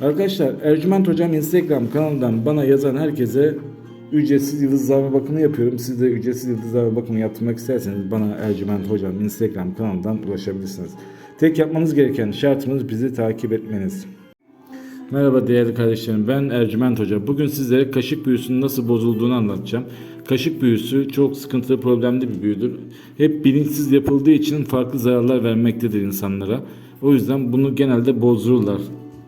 Arkadaşlar Ercüment Hocam Instagram kanalından bana yazan herkese ücretsiz yıldızlama bakımı yapıyorum. Siz de ücretsiz yıldızlama bakımı yaptırmak isterseniz bana Ercüment Hocam Instagram kanalından ulaşabilirsiniz. Tek yapmanız gereken şartımız bizi takip etmeniz. Merhaba değerli kardeşlerim ben Ercüment Hoca. Bugün sizlere kaşık büyüsünün nasıl bozulduğunu anlatacağım. Kaşık büyüsü çok sıkıntılı problemli bir büyüdür. Hep bilinçsiz yapıldığı için farklı zararlar vermektedir insanlara. O yüzden bunu genelde bozdururlar.